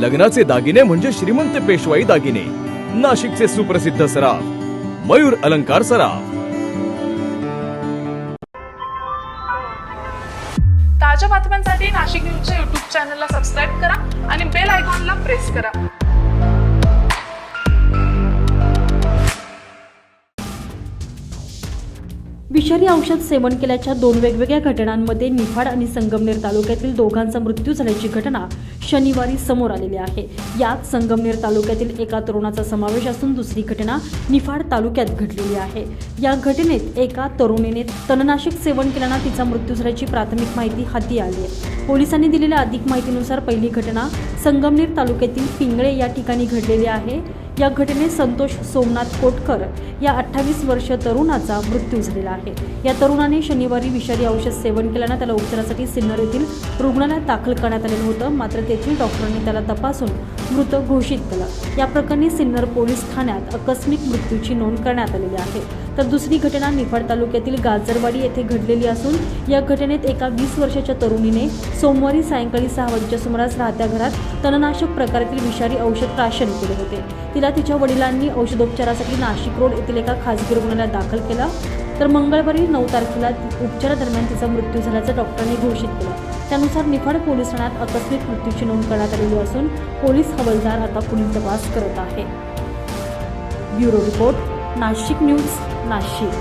लग्नाचे दागिने म्हणजे श्रीमंत पेशवाई दागिने. नाशिकचे सुप्रसिद्ध सराफ. मयूर अलंकार सराफ. ताज्या बातम्यांसाठी नाशिक न्यूजच्या युट्यूब चॅनलला सबस्क्राईब करा आणि बेल आयकॉनला प्रेस करा. विषारी औषध सेवन केल्याच्या दोन वेगवेगळ्या घटनांमध्ये निफाड आणि संगमनेर तालुक्यातील दोघांचा मृत्यू झाल्याची घटना शनिवारी समोर आलेले आहे. यात संगमनेर तालुक्यातील एका तरुणाचा समावेश असून दुसरी घटना निफाड तालुक्यात घडलेली आहे. या घटनेत एका तरुणीने तणनाशक सेवन केल्यानं तिचा मृत्यू झाल्याची प्राथमिक माहिती हाती आली आहे. पोलिसांनी दिलेल्या अधिक माहितीनुसार पहिली घटना संगमनेर तालुक्यातील पिंगळे या ठिकाणी घडलेली आहे. या घटनेत संतोष सोमनाथ कोटकर या अठ्ठावीस वर्ष तरुणाचा मृत्यू झालेला आहे. या तरुणाने शनिवारी विषारी औषध सेवन केल्यानं त्याला उपचारासाठी सिन्नर येथील रुग्णालयात दाखल करण्यात आलेलं होतं. मात्र ते येथील डॉक्टरांनी त्याला तपासून मृत घोषित केलं. या प्रकरणी सिन्नर पोलीस ठाण्यात आकस्मिक मृत्यूची नोंद करण्यात आलेली आहे. तर दुसरी घटना निफाड तालुक्यातील गाजरवाडी येथे घडलेली असून या घटनेत एका वीस वर्षाच्या तरुणीने सोमवारी सायंकाळी सहा वाजेच्या सुमारास राहत्या घरात तणनाशक प्रकारातील विषारी औषध प्राशन केले होते. तिला तिच्या वडिलांनी औषधोपचारासाठी नाशिक रोड येथील एका खासगी रुग्णालयात दाखल केला. तर मंगळवारी नऊ तारखेला उपचारादरम्यान तिचा मृत्यू झाल्याचं डॉक्टरांनी घोषित केलं. त्यानुसार निफाड पोलीस ठाण्यात आकस्मिक मृत्यूची नोंद करण्यात आलेली असून पोलीस हवालदार आता पुढील तपास करत आहे. Bureau report Nashik news Nashik.